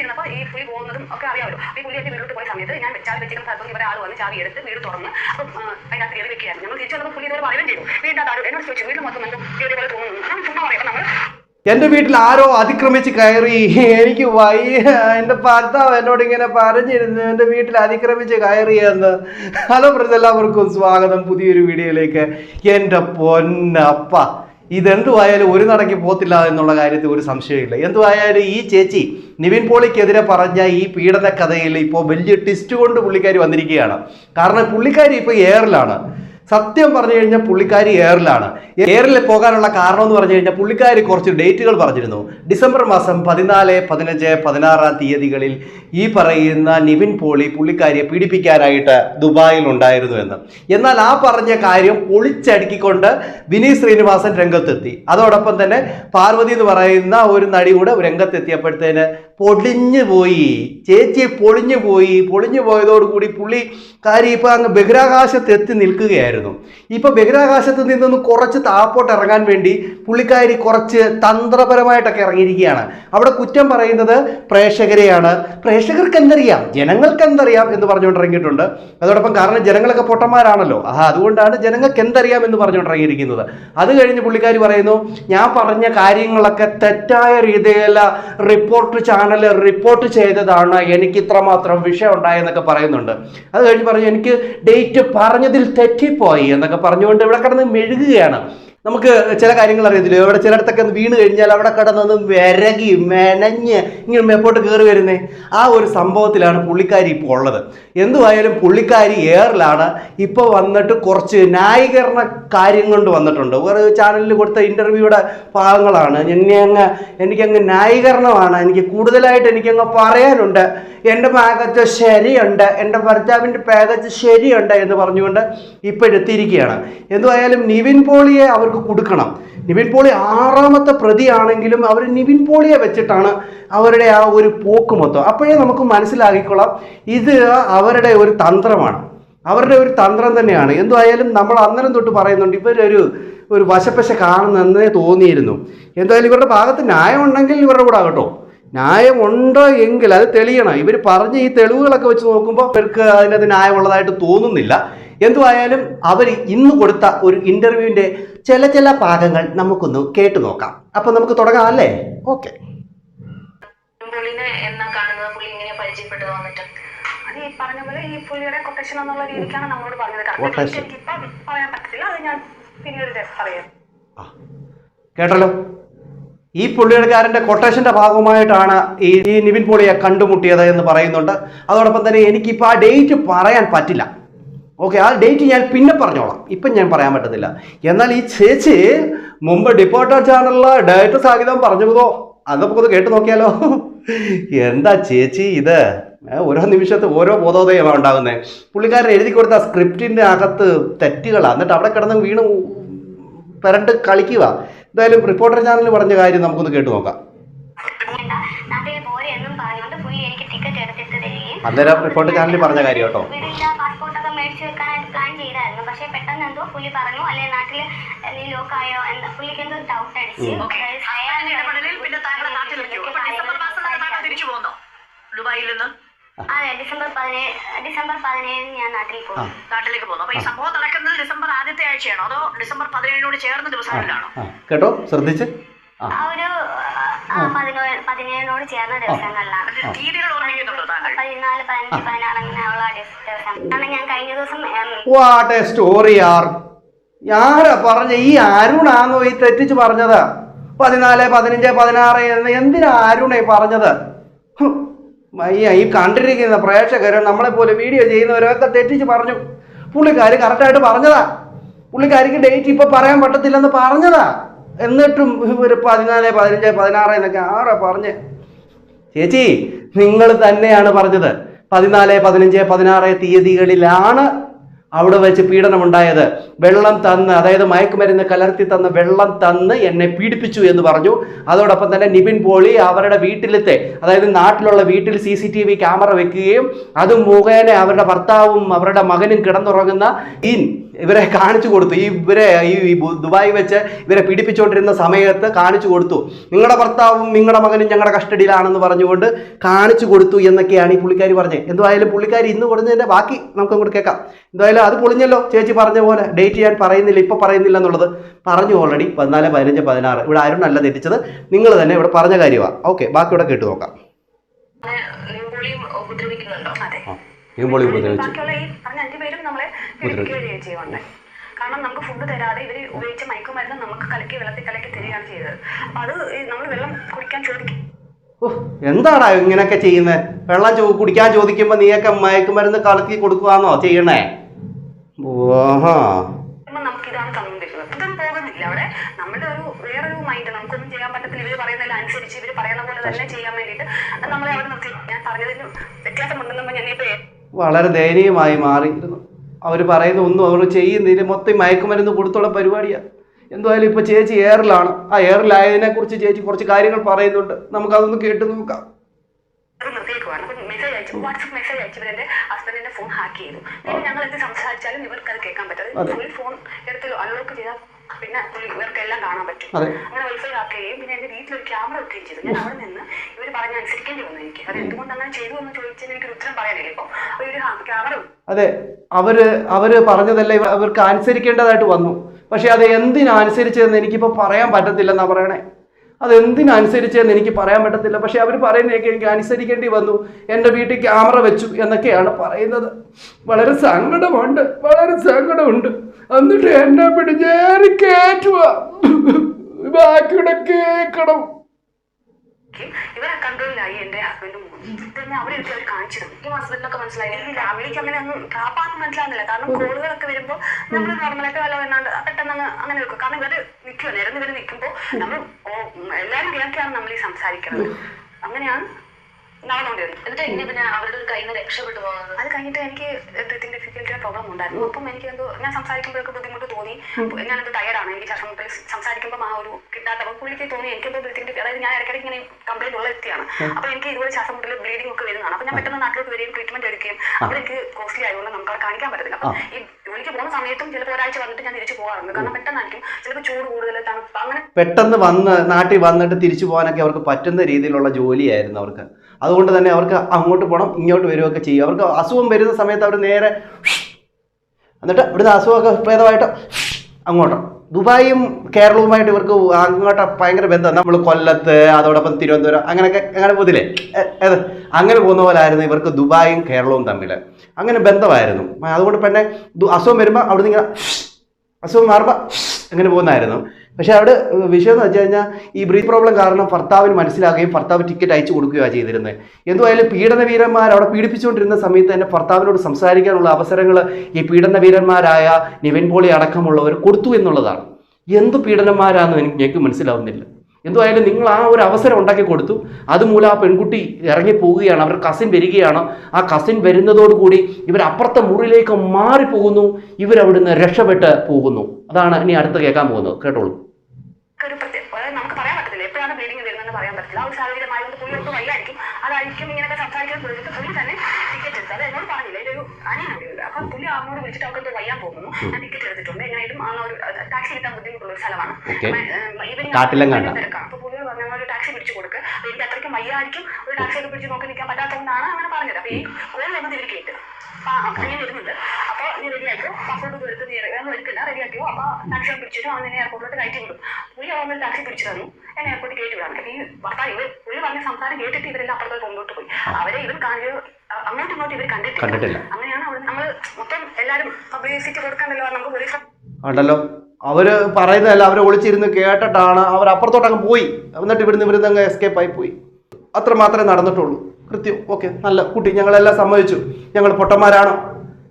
ഇരുന്നപ്പോൾ ഈ പുലി പോകുന്നതും ഒക്കെ അറിയാമല്ലോ. ഈ പുലി എന്റെ വീട്ടിലോട്ട് പോയ സമയത്ത് ഞാൻ ചാവി വെച്ചിരുന്ന സ്ഥലത്ത് ഇവരെ ആൾ വന്ന് ചാവി എടുത്ത് വീട് തുറന്ന് അപ്പം അതിനകത്ത് കയറി വെക്കുകയായിരുന്നു. ഞങ്ങൾ തിരിച്ചു വന്നപ്പോൾ പുലി ഇതുപോലെ പറയുകയും ചെയ്തു. വീടിന്റെ ആൾ എന്നോട് ചോദിച്ചു വീട് മൊത്തം നമുക്ക് കയറിയ പോലെ തോന്നുന്നു ഞാൻ ചുമ്മാ പറയാം. നമ്മൾ എന്റെ വീട്ടിൽ ആരോ അതിക്രമിച്ച് കയറി. എനിക്ക് വയ്യ എന്റെ ഭർത്താവ് എന്നോട് ഇങ്ങനെ പറഞ്ഞിരുന്നു എന്റെ വീട്ടിൽ അതിക്രമിച്ച് എന്ന്. ഹലോ പ്രതെല്ലാവർക്കും സ്വാഗതം പുതിയൊരു വീഡിയോയിലേക്ക്. എന്റെ പൊന്നപ്പ. ഇതെന്തുവായാലും ഒരു നടക്ക് പോത്തില്ല എന്നുള്ള കാര്യത്തിൽ ഒരു സംശയമില്ല. എന്തുവായാലും ഈ ചേച്ചി നിവിൻ പോളിക്കെതിരെ പറഞ്ഞ ഈ പീഡന കഥയിൽ ഇപ്പോൾ വലിയ ട്വിസ്റ്റ് കൊണ്ട് പുള്ളിക്കാരി വന്നിരിക്കുകയാണ്. കാരണം പുള്ളിക്കാരി ഇപ്പോൾ എയറിലാണ് സത്യം പറഞ്ഞു കഴിഞ്ഞാൽ പുള്ളിക്കാരി എയറിലാണ്. എയറിൽ പോകാനുള്ള കാരണം എന്ന് പറഞ്ഞു കഴിഞ്ഞാൽ പുള്ളിക്കാരി കുറച്ച് ഡേറ്റുകൾ പറഞ്ഞിരുന്നു. ഡിസംബർ മാസം പതിനാല് പതിനഞ്ച് പതിനാറാം തീയതികളിൽ ഈ പറയുന്ന നിവിൻ പോളി പുള്ളിക്കാരിയെ പീഡിപ്പിക്കാനായിട്ട് ദുബായിൽ ഉണ്ടായിരുന്നു എന്ന്. എന്നാൽ ആ പറഞ്ഞ കാര്യം ഒളിച്ചടുക്കിക്കൊണ്ട് വിനീത് ശ്രീനിവാസൻ രംഗത്തെത്തി. അതോടൊപ്പം തന്നെ പാർവതി എന്ന് പറയുന്ന ഒരു നടി കൂടെ രംഗത്തെത്തിയപ്പോഴത്തേന് പൊളിഞ്ഞു പോയി. ചേച്ചി പൊളിഞ്ഞു പോയി. പൊളിഞ്ഞു പോയതോടുകൂടി പുള്ളി കാര്യം ഇപ്പം അങ്ങ് ബഹിരാകാശത്ത് എത്തി നിൽക്കുകയായിരുന്നു. ഇപ്പം ബഹിരാകാശത്ത് നിന്നൊന്ന് കുറച്ച് താപ്പോട്ട് ഇറങ്ങാൻ വേണ്ടി പുള്ളിക്കാരി കുറച്ച് തന്ത്രപരമായിട്ടൊക്കെ ഇറങ്ങിയിരിക്കുകയാണ്. അവിടെ കുറ്റം പറയുന്നത് പ്രേക്ഷകരെയാണ്. പ്രേക്ഷകർക്ക് എന്തറിയാം ജനങ്ങൾക്ക് എന്തറിയാം എന്ന് പറഞ്ഞുകൊണ്ട് ഇറങ്ങിയിട്ടുണ്ട്. അതോടൊപ്പം കാരണം ജനങ്ങളൊക്കെ പൊട്ടന്മാരാണല്ലോ. ആ അതുകൊണ്ടാണ് ജനങ്ങൾക്ക് എന്തറിയാം എന്ന് പറഞ്ഞുകൊണ്ട് ഇറങ്ങിയിരിക്കുന്നത്. അത് കഴിഞ്ഞ് പുള്ളിക്കാരി പറയുന്നു ഞാൻ പറഞ്ഞ കാര്യങ്ങളൊക്കെ തെറ്റായ രീതിയിൽ റിപ്പോർട്ട് ചാനൽ റിപ്പോർട്ട് ചെയ്തതാണ് എനിക്ക് ഇത്രമാത്രം വിഷയം ഉണ്ടായെന്നൊക്കെ പറയുന്നുണ്ട്. അത് കഴിഞ്ഞ് പറഞ്ഞു എനിക്ക് ഡേറ്റ് പറഞ്ഞതിൽ തെറ്റിപ്പോയി എന്നൊക്കെ പറഞ്ഞുകൊണ്ട് ഇവിടെ കിടന്ന് മെഴുകുകയാണ്. നമുക്ക് ചില കാര്യങ്ങൾ അറിയത്തില്ല? ഇവിടെ ചിലയിടത്തൊക്കെ വീണ് കഴിഞ്ഞാൽ അവിടെ കിടന്നൊന്ന് വിരകി മെനഞ്ഞ് ഇങ്ങനെ മേപ്പോട്ട് കയറി വരുന്നേ. ആ ഒരു സംഭവത്തിലാണ് പുള്ളിക്കാരി ഇപ്പോൾ ഉള്ളത്. എന്തുവായാലും പുള്ളിക്കാരി എയറിലാണ്. ഇപ്പോൾ വന്നിട്ട് കുറച്ച് ന്യായീകരണ കാര്യം കൊണ്ട് വന്നിട്ടുണ്ട്. ഒരു ചാനലിൽ കൊടുത്ത ഇന്റർവ്യൂയുടെ ഭാഗങ്ങളാണ്. എന്നെ അങ്ങ് എനിക്കങ്ങ് ന്യായീകരണമാണ്. എനിക്ക് കൂടുതലായിട്ട് എനിക്കങ്ങ് പറയാനുണ്ട്. എന്റെ പാകത്ത് ശരിയുണ്ട് എന്റെ ഭർത്താവിന്റെ പാകത്ത് ശരിയുണ്ട് എന്ന് പറഞ്ഞുകൊണ്ട് ഇപ്പോഴെത്തിയിരിക്കുകയാണ് എന്തുവായാലും നിവിൻ പോളിയെ അവർക്ക് കൊടുക്കണം. നിവിൻ പോളി ആറാമത്തെ പ്രതിയാണെങ്കിലും അവർ നിവിൻ പോളിയെ വെച്ചിട്ടാണ് അവരുടെ ആ ഒരു പോക്ക് മൊത്തം. അപ്പോഴേ നമുക്ക് മനസ്സിലാക്കിക്കൊള്ളാം ഇത് അവരുടെ ഒരു തന്ത്രമാണ്. അവരുടെ ഒരു തന്ത്രം തന്നെയാണ്. എന്തുവായാലും നമ്മൾ അന്നേരം തൊട്ട് പറയുന്നുണ്ട് ഇവരൊരു ഒരു വശപ്പശ കാണുന്നെന്നേ തോന്നിയിരുന്നു. എന്തായാലും ഇവരുടെ ഭാഗത്ത് ന്യായമുണ്ടെങ്കിൽ ഇവരുടെ കൂടെ ആകട്ടോ. ന്യായമുണ്ടോ എങ്കിൽ അത് തെളിയണം. ഇവർ പറഞ്ഞ ഈ തെളിവുകളൊക്കെ വെച്ച് നോക്കുമ്പോൾ അവർക്ക് അതിനകത്ത് ന്യായമുള്ളതായിട്ട് തോന്നുന്നില്ല. എന്തുവായാലും അവർ ഇന്ന് കൊടുത്ത ഒരു ഇന്റർവ്യൂവിന്റെ ചില ചില ഭാഗങ്ങൾ നമുക്കൊന്ന് കേട്ടു നോക്കാം. അപ്പൊ നമുക്ക് തുടങ്ങാം അല്ലേ? ഓക്കെ. അത് ഈ പറഞ്ഞ പോലെ ഈ പുള്ളിയുടെ കൊട്ടേഷൻ എന്നുള്ള രീതിക്കാണ് നമ്മളോട് പറഞ്ഞത്. കറക്റ്റ് എനിക്കിപ്പം പറയാൻ പറ്റത്തില്ല. അത് ഞാൻ പിന്നീട് പറയാം. കേട്ടല്ലോ? ഈ പുള്ളിയടക്കാരന്റെ കൊട്ടേഷന്റെ ഭാഗമായിട്ടാണ് ഈ നിവിൻ പോളിയെ കണ്ടുമുട്ടിയത് എന്ന് പറയുന്നുണ്ട്. അതോടൊപ്പം തന്നെ എനിക്കിപ്പോൾ ആ ഡേറ്റ് പറയാൻ പറ്റില്ല. ഓക്കെ ആ ഡേറ്റ് ഞാൻ പിന്നെ പറഞ്ഞോളാം. ഇപ്പം ഞാൻ പറയാൻ പറ്റത്തില്ല. എന്നാൽ ഈ ചേച്ചി മുമ്പ് ഡിപ്പോർട്ടർ ചാനലിലെ ഡയറക്ടർ സാഹിതം പറഞ്ഞതോ? അത് നമുക്കൊന്ന് കേട്ട് നോക്കിയാലോ? എന്താ ചേച്ചി ഇത്? ഓരോ നിമിഷത്ത് ഓരോ ബോധോദയമാണ് ഉണ്ടാകുന്നത് പുള്ളിക്കാരൻ എഴുതി കൊടുത്ത സ്ക്രിപ്റ്റിന്റെ അകത്ത് തെറ്റുകളാണ് എന്നിട്ട് അവിടെ കിടന്ന് വീണ് പെരണ്ട് കളിക്കുക എന്തായാലും റിപ്പോർട്ടർ ചാനൽ പറഞ്ഞ കാര്യം നമുക്കൊന്ന് കേട്ടു നോക്കാം. അന്നേരം റിപ്പോർട്ട് ചാനലിൽ പറഞ്ഞ കാര്യം കേട്ടോ. മേടിച്ച് പ്ലാൻ പെട്ടെന്ന് പറഞ്ഞു നാട്ടിൽ ലോക്കായോ ഡൗട്ട് അടിച്ച് പിന്നെ താങ്കളുടെ നാട്ടിലേക്ക് ഡിസംബർ മാസം താങ്കൾ തിരിച്ചു പോകുന്നോ? ദുബായിൽ നിന്ന്? അതെ ഡിസംബർ പതിനേഴ് ഡിസംബർ പതിനേഴിന് ഞാൻ നാട്ടിൽ പോകും. നാട്ടിലേക്ക് പോകുന്നു. അപ്പൊ ഈ സംഭവം നടക്കുന്നത് ഡിസംബർ ആദ്യത്തെ ആഴ്ചയാണോ? അതോ ഡിസംബർ പതിനേഴിനോട് ചേർന്ന ദിവസങ്ങളിലാണോ? കേട്ടോ ശ്രദ്ധിച്ച്. ഒരു പതിനേഴിനോട് ചേർന്ന ദിവസങ്ങളിലാണ്. അതിന്റെ തീയതികൾ ഓർമ്മിക്കുന്നുണ്ടോ താങ്കൾ? പതിനാല് പതിനഞ്ച് പതിനാറ് അങ്ങനെയുള്ള ദിവസം കാരണം ഞാൻ കഴിഞ്ഞ ദിവസം വാട്ട് എ സ്റ്റോറി ആർ. ആരാ പറഞ്ഞ ഈ അരുണാന്നോ ഈ തെറ്റിച്ച് പറഞ്ഞത്? പതിനാല് പതിനഞ്ച് പതിനാറ് എന്ന് എന്തിനാ അരുണേ പറഞ്ഞത്? ഈ കണ്ടിരിക്കുന്ന പ്രേക്ഷകരും നമ്മളെ പോലെ വീഡിയോ ചെയ്യുന്നവരൊക്കെ തെറ്റിച്ച് പറഞ്ഞു. പുള്ളിക്കാരി കറക്റ്റായിട്ട് പറഞ്ഞതാ. പുള്ളിക്കാരിക്ക് ഡേറ്റ് ഇപ്പൊ പറയാൻ പറ്റത്തില്ലെന്ന് പറഞ്ഞതാ. എന്നിട്ടും ഒരു പതിനാല് പതിനഞ്ച് പതിനാറ് എന്നൊക്കെ ആരാ പറഞ്ഞ്? ചേച്ചി നിങ്ങൾ തന്നെയാണ് പറഞ്ഞത്. പതിനാല് പതിനഞ്ച് പതിനാറ് തീയതികളിലാണ് അവിടെ വെച്ച് പീഡനമുണ്ടായത്. വെള്ളം തന്ന് അതായത് മയക്കുമരുന്ന് കലർത്തി തന്ന വെള്ളം തന്ന് എന്നെ പീഡിപ്പിച്ചു എന്ന് പറഞ്ഞു. അതോടൊപ്പം തന്നെ നിബിൻ പോളി അവരുടെ വീട്ടിലത്തെ അതായത് നാട്ടിലുള്ള വീട്ടിൽ C C T V camera വെക്കുകയും അത് മുഖേന അവരുടെ ഭർത്താവും അവരുടെ മകനും കിടന്നുറങ്ങുന്ന ഈ ഇവരെ കാണിച്ചു കൊടുത്തു. ഈ ഇവരെ ഈ ദുബായി വെച്ച് ഇവരെ പീഡിപ്പിച്ചുകൊണ്ടിരുന്ന സമയത്ത് കാണിച്ചു കൊടുത്തു. നിങ്ങളുടെ ഭർത്താവും നിങ്ങളുടെ മകനും ഞങ്ങളുടെ കസ്റ്റഡിയിലാണെന്ന് പറഞ്ഞുകൊണ്ട് കാണിച്ചു കൊടുത്തു എന്നൊക്കെയാണ് ഈ പുള്ളിക്കാരി പറഞ്ഞത്. എന്തായാലും പുള്ളിക്കാരി ഇന്ന് പറഞ്ഞതിന്റെ ബാക്കി നമുക്ക് അങ്ങോട്ട് കേൾക്കാം. എന്തായാലും അത് പൊളിഞ്ഞല്ലോ ചേച്ചി പറഞ്ഞ പോലെ. ഡേറ്റ് ഞാൻ പറയുന്നില്ല ഇപ്പോൾ പറയുന്നില്ല എന്നുള്ളത് പറഞ്ഞു ഓൾറെഡി പതിനാല് പതിനഞ്ച് പതിനാറ്. ഇവിടെ ആരും അല്ല തെറ്റിച്ചത് നിങ്ങൾ തന്നെ ഇവിടെ പറഞ്ഞ കാര്യമാണ് ഓക്കെ ബാക്കി ഇവിടെ കേട്ടു നോക്കാം. ഉപദ്രവിക്കുന്നുണ്ടോ? അതെ. ഉപദ്രവിച്ചു ബാക്കിയുള്ള ഈ പറഞ്ഞ അഞ്ചു പേരും പീഡിപ്പിക്കുകയും കാരണം നമുക്ക് ഫുഡ് തരാതെ ഇവർ ഉപയോഗിച്ച മയക്കുമരുന്ന് നമുക്ക് കലക്കി വെള്ളത്തിൽ കലക്കി തരികയാണ് ചെയ്തത്. അപ്പൊ അത് നമ്മൾ വെള്ളം കുടിക്കാൻ ചോദിക്കും. ഓ എന്താടാ ഇങ്ങനെയൊക്കെ ചെയ്യുന്നത് വെള്ളം ചോ കുടിക്കാൻ ചോദിക്കുമ്പോൾ നീയൊക്കെ മയക്കുമരുന്ന് കളക്കി കൊടുക്കുവാന്നോ ചെയ്യണേ? ഓഹാ. ഇതൊന്നും പോകുന്നില്ല അവിടെ. നമ്മുടെ ഒരു വേറൊരു മൈൻഡ് നമുക്കൊന്നും ചെയ്യാൻ പറ്റത്തില്ല. ഇവർ പറയുന്നതിൽ അനുസരിച്ച് ഇവർ പറയുന്ന പോലെ തന്നെ ചെയ്യാൻ വേണ്ടിയിട്ട് നമ്മളെ അവിടെ നിർത്തി. ഞാൻ പറഞ്ഞതിന് ഞാൻ വളരെ ദയനീയമായി മാറിയിരുന്നു. അവർ പറയുന്ന ഒന്നും അവർ ചെയ്യുന്നില്ല. മൊത്തം മയക്കുമരുന്ന് കൊടുത്തുള്ള പരിപാടിയാണ് എന്തായാലും ഇപ്പോൾ ചേച്ചി എയറിലാണ്. ആ എയറിലായതിനെ കുറിച്ച് ചേച്ചി കുറച്ച് കാര്യങ്ങൾ പറയുന്നുണ്ട്. നമുക്ക് അതൊന്ന് കേട്ട് നോക്കാം. മെസ്സേജ് അയച്ചു. വാട്സപ്പ് മെസ്സേജ് അയച്ചു. ഇവരെന്റെ ഹസ്ബൻഡിന്റെ ഫോൺ ഹാക്ക് ചെയ്തു. ഞങ്ങൾ എന്ത് സംസാരിച്ചാലും ഇവർക്ക് അത് കേൾക്കാൻ പറ്റും ഫുൾ ഫോൺ എടുത്ത് അലോക്ക് ചെയ്താൽ പിന്നെ പുള്ളി ഇവർക്ക് എല്ലാം കാണാൻ പറ്റും. അങ്ങനെ വൈഫൈ ആക്കുകയും പിന്നെ എന്റെ വീട്ടിൽ ഒരു ക്യാമറ വെക്കുകയും ചെയ്തു. ഞാൻ അവിടെ നിന്ന് ഇവർ പറഞ്ഞ അനുസരിക്കേണ്ടി വന്നു എനിക്ക്. അത് എന്തുകൊണ്ട് അങ്ങനെ ചെയ്തു എന്ന് ചോദിച്ചതിന് എനിക്ക് ഉത്തരം പറയാനില്ല ഇപ്പൊ. ഒരു ക്യാമറ അതെ. അവർ അവർ പറഞ്ഞതല്ല അവർക്ക് അനുസരിക്കേണ്ടതായിട്ട് വന്നു. പക്ഷെ അത് എന്തിനനുസരിച്ചതെന്ന് എനിക്കിപ്പോൾ പറയാൻ പറ്റത്തില്ലെന്നാ പറയണേ. അത് എന്തിനനുസരിച്ചെന്ന് എനിക്ക് പറയാൻ പറ്റത്തില്ല. പക്ഷെ അവർ പറയുന്നതൊക്കെ എനിക്ക് അനുസരിക്കേണ്ടി വന്നു. എന്റെ വീട്ടിൽ ക്യാമറ വെച്ചു എന്നൊക്കെയാണ് പറയുന്നത്. വളരെ സങ്കടമുണ്ട്. വളരെ സങ്കടമുണ്ട്. എന്നിട്ട് എന്നെ പിടിച്ചേറി കയറ്റുക ബാക്കിയുടെ കേക്കണം. ഇവരെ കൺട്രോളിലായി എന്റെ ഹസ്ബൻഡും തന്നെ അവിടെ എടുത്ത് അവർ കാണിച്ചു ഈ ഹസ്ബൻഡിനൊക്കെ മനസ്സിലായി. അങ്ങനെ ഒന്നും മനസ്സിലാകുന്നില്ല കാരണം കോളുകളൊക്കെ വരുമ്പോൾ നമ്മൾ വല്ല പെട്ടെന്ന് അങ്ങനെ വെക്കും. കാരണം ഇവർ ഇവർ നമ്മൾ ഓ- ഉം, എല്ലാരും കേൾക്കാണ് നമ്മൾ ഈ സംസാരിക്കുന്നത് അങ്ങനെയാണ് എന്നിട്ട് എങ്ങനെ പിന്നെ അവരുടെ ഒരു കയ്യിൽ നിന്ന് രക്ഷപ്പെട്ടു പോകുന്നത്. അത് കഴിഞ്ഞിട്ട് എനിക്ക് ബ്രീത്തിങ് ഡിഫിക്കൽറ്റിയുടെ പ്രോബ്ലം ഉണ്ടായിരുന്നു. അപ്പം എനിക്ക് എന്തോ ഞാൻ സംസാരിക്കുമ്പോഴൊക്കെ ബുദ്ധിമുട്ട് തോന്നി. ഞാനെന്തോ ടയർഡാണ് എനിക്ക് ശ്വാസം മുട്ടൽ സംസാരിക്കുമ്പോൾ ആ ഒരു കിട്ടാത്ത അപ്പം പുള്ളിക്ക് തോന്നി എനിക്കെന്തോ ബ്രീത്തിങ് അതായത് ഞാൻ ഇടയ്ക്കിടയ്ക്ക് ഇങ്ങനെ കംപ്ലൈന്റ് ഉള്ള വ്യക്തിയാണ്. അപ്പോൾ എനിക്ക് ഇതുപോലെ ശ്വാസം മുട്ടൽ ബ്ലീഡിംഗ് ഒക്കെ വരുന്നതാണ്. അപ്പോൾ ഞാൻ പെട്ടെന്ന് നാട്ടിലേക്ക് വരികയും ട്രീറ്റ്മെന്റ് എടുക്കുകയും അവിടെ എനിക്ക് കോസ്റ്റ്ലി ആയതുകൊണ്ട് നമുക്ക് അവിടെ കാണിക്കാൻ പറ്റത്തില്ല. അപ്പം ഈ ജോലിക്ക് പോകുന്ന സമയത്തും ചിലപ്പോൾ ഒരാഴ്ച വന്നിട്ട് ഞാൻ തിരിച്ചു പോകാറുണ്ട്. കാരണം പെട്ടെന്നായിരിക്കും. ചിലപ്പോൾ ചൂട് കൂടുതൽ തണുപ്പ് അങ്ങനെ പെട്ടെന്ന് വന്ന് നാട്ടിൽ വന്നിട്ട് തിരിച്ചു പോകാനൊക്കെ അവർക്ക് പറ്റുന്ന രീതിയിലുള്ള ജോലിയായിരുന്നു അവർക്ക്. അതുകൊണ്ട് തന്നെ അവർക്ക് അങ്ങോട്ട് പോകണം ഇങ്ങോട്ട് വരികയൊക്കെ ചെയ്യും. അവർക്ക് അസുഖം വരുന്ന സമയത്ത് അവർ നേരെ എന്നിട്ട് ഇവിടുന്ന് അസുഖമൊക്കെ ഭേദമായിട്ട് അങ്ങോട്ടും ദുബായും കേരളവുമായിട്ട് ഇവർക്ക് അങ്ങോട്ട് ഭയങ്കര ബന്ധം. നമ്മൾ കൊല്ലത്ത് അതോടൊപ്പം തിരുവനന്തപുരം അങ്ങനെയൊക്കെ അങ്ങനെ പോതില്ലേ ഏത്? അങ്ങനെ പോകുന്ന പോലെ ആയിരുന്നു ഇവർക്ക് ദുബായും കേരളവും തമ്മിൽ അങ്ങനെ ബന്ധമായിരുന്നു. അതുകൊണ്ട് തന്നെ അസുഖം വരുമ്പോൾ അവിടുന്ന് ഇങ്ങനെ അസുഖം മാറുമ്പോൾ അങ്ങനെ പോകുന്നതായിരുന്നു. പക്ഷേ അവിടെ വിഷയം എന്ന് വെച്ച് കഴിഞ്ഞാൽ ഈ ബ്രീത്ത് പ്രോബ്ലം കാരണം ഭർത്താവിന് മനസ്സിലാകുകയും ഭർത്താവ് ടിക്കറ്റ് അയച്ചു കൊടുക്കുകയാണ് ചെയ്തിരുന്നത്. എന്തുമായാലും പീഡനവീരന്മാർ അവിടെ പീഡിപ്പിച്ചുകൊണ്ടിരുന്ന സമയത്ത് തന്നെ ഭർത്താവിനോട് സംസാരിക്കാനുള്ള അവസരങ്ങൾ ഈ പീഡനവീരന്മാരായ നിവിൻ പോളി അടക്കമുള്ളവർ കൊടുത്തു എന്നുള്ളതാണ്. എന്ത് പീഡനന്മാരാണെന്ന് എനിക്ക് എനിക്ക് മനസ്സിലാവുന്നില്ല. എന്തുമായാലും നിങ്ങൾ ആ ഒരു അവസരം ഉണ്ടാക്കി കൊടുത്തു. അതുമൂലം ആ പെൺകുട്ടി ഇറങ്ങി പോവുകയാണ് അവർ കസിൻ വരികയാണ്. ആ കസിൻ വരുന്നതോടുകൂടി ഇവർ അപ്പുറത്തെ മുറിയിലേക്ക് മാറിപ്പോകുന്നു. ഇവരവിടുന്ന് രക്ഷപ്പെട്ട് പോകുന്നു. അതാണ് ഇനി അടുത്ത് കേൾക്കാൻ പോകുന്നത്. കേട്ടോളൂ ഒരു പ്രത്യേക അതായത് നമുക്ക് പറയാൻ പറ്റത്തില്ല എപ്പോഴാണ് ബ്ലീഡിങ് വരുന്നതെന്ന് പറയാൻ പറ്റില്ല ആ ഒരു സാഹചര്യമായതുകൊണ്ട് പുള്ളി ഒട്ടും വയ്യായിരിക്കും അതായിരിക്കും ഇങ്ങനെയൊക്കെ സംസാരിക്കാൻ പോയിട്ട് പുള്ളി തന്നെ ടിക്കറ്റ് എടുത്തു അത് എന്നോട് പറഞ്ഞില്ല. ഇതൊരു അനിയനുണ്ട്. അപ്പൊ പുള്ളി അമ്മോട് വിളിച്ചിട്ട് അവർക്ക് എന്തോ വയ്യാൻ പോകുന്നു. ഞാൻ ടിക്കറ്റ് എടുത്തിട്ടുണ്ട്. എങ്ങനെയും ആ ഒരു ടാക്സി കിട്ടാൻ ബുദ്ധിമുട്ടുള്ള ഒരു സ്ഥലമാണ്. ഈവനിങ്. തിരക്കാണ് അപ്പൊ പുള്ളി പറഞ്ഞു ഒരു ടാക്സി പിടിച്ചു കൊടുക്കുക എനിക്ക് അത്രയ്ക്കും വയ്യായിരിക്കും ഒരു ടാക്സി ഒക്കെ പിടിച്ച് നോക്കി നിൽക്കാൻ പറ്റാത്തതുകൊണ്ടാണ് അങ്ങനെ പറഞ്ഞത്. അപ്പൊ ഈ കോൾ വന്നത് ഇവർ കേട്ട്. അങ്ങനെ വരുന്നുണ്ട്. അപ്പൊ നീ റെഡി ആക്കിയോ പാസ്പോർട്ട് എടുത്ത് നീ വേറെ എടുക്കില്ല റെഡി ആക്കിയോ അപ്പൊ ടാക്സി പിടിച്ചിട്ട് അവൻ എന്നെ എയർപോർട്ടിലോട്ട് കയറ്റി വിടും. പുള്ളി അവൻ ടാക്സി പിടിച്ചു തന്നു. എന്നെ എയർപോർട്ടിൽ കയറ്റി വിടാം ഈ ഭർത്താവ് ഇവർ പുള്ളി പറഞ്ഞ സംസാരം കേട്ടിട്ട് ഇവരെല്ലാം അപ്പുറത്തോട്ട് കൊണ്ടോട്ട് പോയി. അവരെ ഇവർ കാണുക അങ്ങോട്ടും ഇങ്ങോട്ടും ഇവർ കണ്ടിട്ടില്ല. അങ്ങനെയാണ് നമ്മൾ മൊത്തം എല്ലാവരും പബ്ലിസിറ്റി കൊടുക്കണ്ടല്ലോ നമുക്ക് പോലീസ് ഉണ്ടല്ലോ അവർ പറയുന്നതല്ല അവർ ഒളിച്ചിരുന്ന് കേട്ടിട്ടാണ് അവർ അപ്പുറത്തോട്ട് അങ്ങ് പോയി. എന്നിട്ട് ഇവിടുന്ന് ഇവിടുന്ന് അങ്ങ് എസ്കേപ്പ് ആയി പോയി. അത്ര മാത്രമേ നടന്നിട്ടുള്ളൂ. കൃത്യം. ഓക്കെ നല്ല കുട്ടി. ഞങ്ങളെല്ലാം സമ്മതിച്ചു. ഞങ്ങൾ പൊട്ടന്മാരാണ്.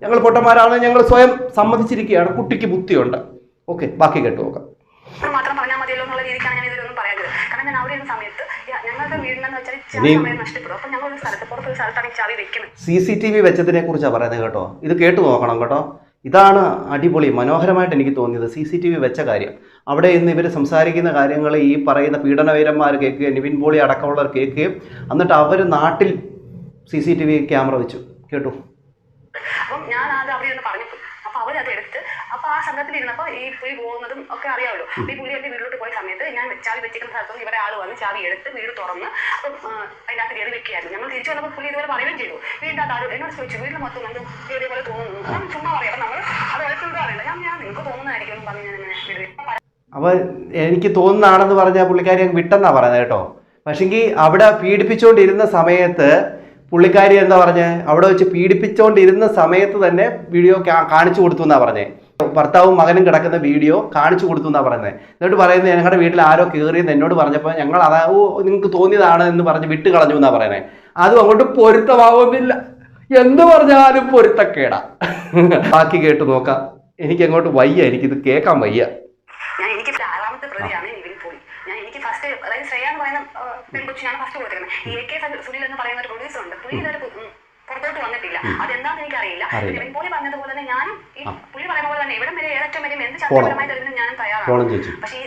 ഞങ്ങൾ പൊട്ടന്മാരാണ് ഞങ്ങൾ സ്വയം സമ്മതിച്ചിരിക്കുകയാണ്. കുട്ടിക്ക് ബുദ്ധിയുണ്ട്. ഓക്കെ ബാക്കി കേട്ടു നോക്കാം ഇത് മാത്രം പറഞ്ഞാൽ മതിയല്ലോ എന്നുള്ള രീതിക്കാണ് ഞാൻ ഇതിലൊന്നും പറയാത്തത് കാരണം ഞാൻ അവിടെ ഇരുന്ന സമയത്ത് യ- ഞങ്ങളുടെ വീടിനെന്ന് വെച്ചാൽ ചാവി ഇനിയും- സമയം നഷ്ടപ്പെടും അപ്പൊ ഞങ്ങൾ ഒരു സ്ഥലത്ത് പുറത്തൊരു സ്ഥലത്താണ് ഈ ചാവി വെക്കുന്നത് സി സി ടി വി വെച്ചതിനെ കുറിച്ചാണ് പറയുന്നത് കേട്ടോ. ഇത് കേട്ടു നോക്കണം കേട്ടോ. ഇതാണ് അടിപൊളി മനോഹരമായിട്ട് എനിക്ക് തോന്നിയത് സി സി ടി വി വെച്ച കാര്യം. അവിടെ ഇന്ന് ഇവർ സംസാരിക്കുന്ന കാര്യങ്ങൾ ഈ പറയുന്ന പീഡനവീരന്മാർ കേൾക്കുകയും നിവിൻ പോളി അടക്കമുള്ളവർ കേൾക്കുകയും എന്നിട്ട് അവർ നാട്ടിൽ C C T V camera വെച്ചു. കേട്ടു. അപ്പം ഞാൻ സംഘത്തിലിരുന്നപ്പോ ഈ പുലി പോകുന്നതും ഒക്കെ അറിയാമല്ലോ. ഈ പുലി എന്റെ വീട്ടിലോട്ട് പോയ സമയത്ത് ഞാൻ ചാവി വെച്ചിരിക്കുന്ന സ്ഥലത്തും ഇവരെ ആൾ വന്ന് ചാവി എടുത്ത് വീട് തുറന്ന് അപ്പം അതിനകത്ത് കയറി വെക്കുകയായിരുന്നു ഞങ്ങൾ തിരിച്ചു വന്നപ്പോൾ പുലി ഇതുപോലെ പറയുകയും ചെയ്തു. വീടിന്റെ ആരും എന്നോട് ചോദിച്ചു വീട്ടിൽ മൊത്തം നമുക്ക് ഇതേപോലെ തോന്നുന്നു? ഞാൻ ചുമ്മാ പറയാം. അപ്പം നമ്മൾ അത് ഒരിക്കലും അറിയില്ല ഞാൻ ഞാൻ നിങ്ങൾക്ക് തോന്നുന്നതായിരിക്കും എന്ന് പറഞ്ഞ് ഞാൻ ഇങ്ങനെ വീട് അപ്പോൾ എനിക്ക് തോന്നുന്നതാണെന്ന് പറഞ്ഞാൽ പുള്ളിക്കാരി വിട്ടെന്നാ പറയുന്നത് കേട്ടോ. പക്ഷെങ്കിൽ അവിടെ പീഡിപ്പിച്ചുകൊണ്ടിരുന്ന സമയത്ത് പുള്ളിക്കാരി എന്താ പറഞ്ഞേ? അവിടെ വെച്ച് പീഡിപ്പിച്ചുകൊണ്ടിരുന്ന സമയത്ത് തന്നെ വീഡിയോ കാണിച്ചു കൊടുത്തു എന്നാ പറഞ്ഞേ. ഭർത്താവും മകനും കിടക്കുന്ന വീഡിയോ കാണിച്ചു കൊടുത്തു എന്നാ പറയുന്നത് എന്നിട്ട് പറയുന്നത് ഞങ്ങളുടെ വീട്ടിൽ ആരോ കയറിയെന്ന് എന്നോട് പറഞ്ഞപ്പോൾ ഞങ്ങൾ അതാ നിങ്ങൾക്ക് തോന്നിയതാണ് എന്ന് പറഞ്ഞ് വിട്ട് കളഞ്ഞു എന്നാ പറയുന്നത് അതും അങ്ങോട്ട് പൊരുത്തമാവുന്നില്ല. എന്ത് പറഞ്ഞാലും പൊരുത്തക്കേടാ. ബാക്കി കേട്ട് നോക്കാം. എനിക്ക് അങ്ങോട്ട് വയ്യ. എനിക്കിത് കേൾക്കാൻ വയ്യ ഞാൻ എനിക്ക് ആറാമത്തെ പ്രതിയാണ് നിവിൻ പോയി ഞാൻ എനിക്ക് ഫസ്റ്റ് അതായത് ശ്രേയ എന്ന് പറയുന്ന ആ, പെൺകൊച്ചിനാണ് ഫസ്റ്റ് കൊടുത്തിരുന്നത് എ കെ സുനിൽ എന്ന് പറയുന്ന ഒരു പ്രൊഡ്യൂസർ ഉണ്ട്. പുള്ളി ഇതൊരു പുറത്തോട്ട് വന്നിട്ടില്ല. അതെന്താണെന്ന് എനിക്കറിയില്ല. അറിയില്ല. നിവിൻ പോളി പറഞ്ഞതുപോലെ തന്നെ ഞാനും ഈ. പുള്ളി പറയുന്ന പോലെ തന്നെ എവിടെ വരെ ഏതറ്റം വരെയും എന്ത്. ചട്ടപരമായി തെളിവിനും ഞാനും തയ്യാറാണ്. പക്ഷേ ഈ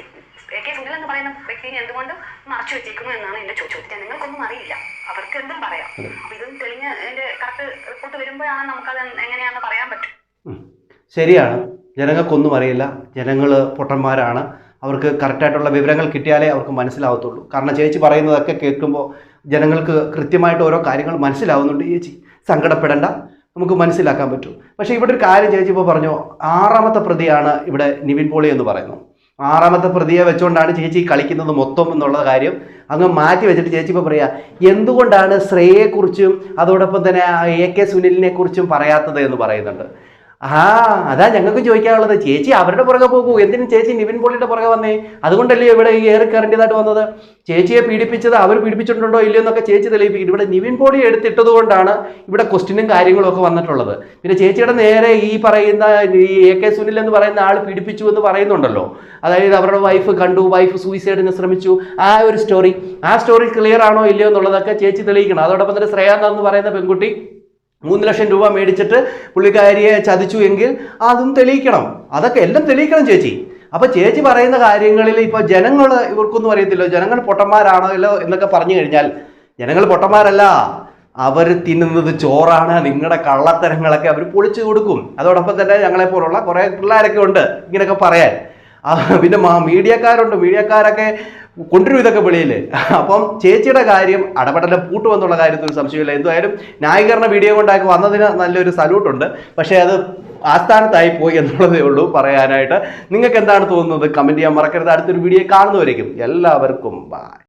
എ കെ സുനിൽ എന്ന് പറയുന്ന വ്യക്തിനെ എന്തുകൊണ്ട് മറച്ചു വെച്ചേക്കുന്നു എന്നാണ് എന്റെ ചോദിച്ചത് ചോദ്യം. നിങ്ങൾക്കൊന്നും അറിയില്ല. അവർക്ക് എന്തും പറയാം. അപ്പൊ ഇതും തെളിഞ്ഞ് എന്റെ കറക്റ്റ് റിപ്പോർട്ട് വരുമ്പോഴാണ് നമുക്കത് എങ്ങനെയാണെന്ന് പറയാൻ പറ്റും. ശരിയാണ്. ജനങ്ങൾക്കൊന്നും അറിയില്ല. ജനങ്ങൾ പൊട്ടന്മാരാണ്. അവർക്ക് കറക്റ്റായിട്ടുള്ള വിവരങ്ങൾ കിട്ടിയാലേ അവർക്ക് മനസ്സിലാവത്തുള്ളൂ. കാരണം ചേച്ചി പറയുന്നതൊക്കെ കേൾക്കുമ്പോൾ ജനങ്ങൾക്ക് കൃത്യമായിട്ട് ഓരോ കാര്യങ്ങൾ മനസ്സിലാവുന്നുണ്ട്. ചേച്ചി സങ്കടപ്പെടേണ്ട. നമുക്ക് മനസ്സിലാക്കാൻ പറ്റും. പക്ഷേ ഇവിടെ ഒരു കാര്യം ചേച്ചി ഇപ്പോൾ പറഞ്ഞു ആറാമത്തെ പ്രതിയാണ് ഇവിടെ നിവിൻ പോളി എന്ന് പറയുന്നു. ആറാമത്തെ പ്രതിയെ വെച്ചുകൊണ്ടാണ് ചേച്ചി കളിക്കുന്നത് മൊത്തം എന്നുള്ള കാര്യം അങ്ങ് മാറ്റി വെച്ചിട്ട് ചേച്ചി ഇപ്പോൾ പറയാ എന്തുകൊണ്ടാണ് ശ്രേയയെക്കുറിച്ചും അതോടൊപ്പം തന്നെ എ കെ സുനിലിനെ കുറിച്ചും പറയാത്തത്? എന്ന് പറയുന്നുണ്ട്. ആ അതാ ഞങ്ങൾക്ക് ചോദിക്കാനുള്ളത്. ചേച്ചി അവരുടെ പുറകെ പോകൂ. എന്തിനും ചേച്ചി നിവിൻ പോളിയുടെ പുറകെ വന്നേ? അതുകൊണ്ടല്ലേ ഇവിടെ ഈ ഏറി കയറേണ്ടതായിട്ട് വന്നത്? ചേച്ചിയെ പീഡിപ്പിച്ചത് അവർ പീഡിപ്പിച്ചിട്ടുണ്ടോ ഇല്ലയോ എന്നൊക്കെ ചേച്ചി തെളിയിപ്പിക്കും. ഇവിടെ നിവിൻ പോളി എടുത്തിട്ടത് കൊണ്ടാണ് ഇവിടെ ക്വസ്റ്റിനും കാര്യങ്ങളും ഒക്കെ വന്നിട്ടുള്ളത്. പിന്നെ ചേച്ചിയുടെ നേരെ ഈ പറയുന്ന ഈ എ കെ സുനിൽ എന്ന് പറയുന്ന ആൾ പീഡിപ്പിച്ചു എന്ന് പറയുന്നുണ്ടല്ലോ. അതായത് അവരുടെ വൈഫ് കണ്ടു വൈഫ് സൂയിസൈഡിന് ശ്രമിച്ചു. ആ ഒരു സ്റ്റോറി ആ സ്റ്റോറി ക്ലിയർ ആണോ ഇല്ലയോ എന്നുള്ളതൊക്കെ ചേച്ചി തെളിയിക്കണം. അതോടൊപ്പം തന്നെ ശ്രേയാന്ത എന്ന് പറയുന്ന പെൺകുട്ടി മൂന്ന് ലക്ഷം രൂപ മേടിച്ചിട്ട് പുള്ളിക്കാരിയെ ചതിച്ചു എങ്കിൽ അതും തെളിയിക്കണം. അതൊക്കെ എല്ലാം തെളിയിക്കണം ചേച്ചി. അപ്പൊ ചേച്ചി പറയുന്ന കാര്യങ്ങളിൽ ഇപ്പൊ ജനങ്ങൾ ഇവർക്കൊന്നും അറിയത്തില്ല. ജനങ്ങൾ പൊട്ടന്മാരാണോ പൊട്ടന്മാരാണല്ലോ എന്നൊക്കെ പറഞ്ഞു കഴിഞ്ഞാൽ ജനങ്ങൾ പൊട്ടന്മാരല്ല. അവർ തിന്നുന്നത് ചോറാണ്. നിങ്ങളുടെ കള്ളത്തരങ്ങളൊക്കെ അവർ പൊളിച്ചു കൊടുക്കും. അതോടൊപ്പം തന്നെ ഞങ്ങളെ പോലുള്ള കുറേ പിള്ളേരൊക്കെ ഉണ്ട് ഇങ്ങനെയൊക്കെ പറയാൻ. പിന്നെ മീഡിയക്കാരുണ്ട്. മീഡിയക്കാരൊക്കെ കൊണ്ടുവരും ഇതൊക്കെ വെളിയിൽ അപ്പം ചേച്ചിയുടെ കാര്യം അടപടലം പൂട്ടുമെന്നുള്ള കാര്യത്തിൽ സംശയമില്ല. എന്തായാലും ന്യായീകരണ വീഡിയോ കൊണ്ടൊക്കെ വന്നതിന് നല്ലൊരു സല്യൂട്ടുണ്ട് പക്ഷേ അത് ആസ്ഥാനത്തായി പോയി എന്നുള്ളതേ ഉള്ളൂ പറയാനായിട്ട്. നിങ്ങൾക്ക് എന്താണ് തോന്നുന്നത്? കമന്റ് ചെയ്യാൻ മറക്കരുത്. അടുത്തൊരു വീഡിയോ കാണുന്നവരേക്കും. എല്ലാവർക്കും ബൈ